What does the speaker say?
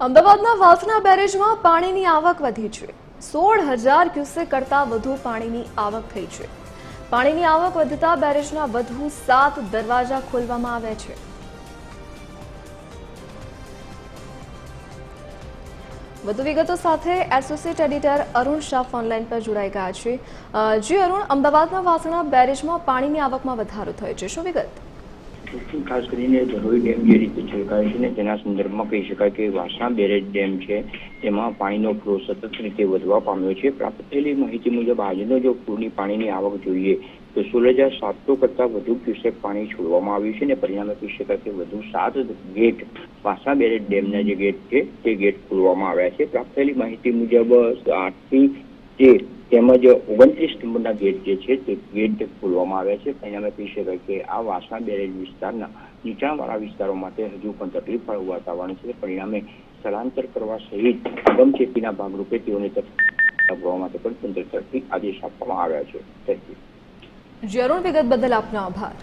અમદાવાદના વાસણા બેરેજમાં પાણીની આવક વધી છે. સોળ હજાર ક્યુસેક કરતાં વધુ પાણીની આવક થઈ છે. પાણીની આવક વધતા બેરેજના વધુ સાત દરવાજા ખોલવામાં આવ્યા છે. વધુ વિગતો સાથે associate editor Arun Shah online પર જોડાઈ ગયા છે. જી અરુણ, અમદાવાદના વાસણા બેરેજમાં પાણીની આવકમાં વધારો થયો છે. શું વિગત? ખાસ કરીને ધરોઈ ડેમ જે રીતે છલકાય છે ને તેના સંદર્ભમાં કહી શકાય કે વાસણા બેરેજ ડેમ છે, તેમાં પાણીનો ફ્લો સતત રીતે વધવા પામ્યો છે. પ્રાપ્ત થયેલી માહિતી મુજબ આજનો જો પૂરની પાણીની આવક જોઈએ, તો સોળ હજાર સાતસો કરતાં વધુ ક્યુસેક પાણી છોડવામાં આવ્યું છે અને પરિણામે કહી શકાય કે વધુ સાત ગેટ વાસણા બેરેજ ડેમના જે ગેટ છે, તે ગેટ ખોલવામાં આવ્યા છે. પ્રાપ્ત થયેલી માહિતી મુજબ આઠથી તેર તેમજ ઓગણત્રીસ નંબરના ગેટ જે છે તે ગેટ ખોલવામાં આવ્યા છે. પરિણામે કહી શકાય કે આ વાસણા બેરેજ વિસ્તારના નીચાણવાળા વિસ્તારો માટે હજુ પણ તકલીફવાળું વાતાવરણ છે. પરિણામે સ્થળાંતર કરવા સહિત અગમચેતીના ભાગરૂપે તેઓને તકલીફ માટે પણ તંત્ર તરફથી આદેશ આપવામાં આવ્યા છે. થેન્ક વિગત બદલ આપનો આભાર.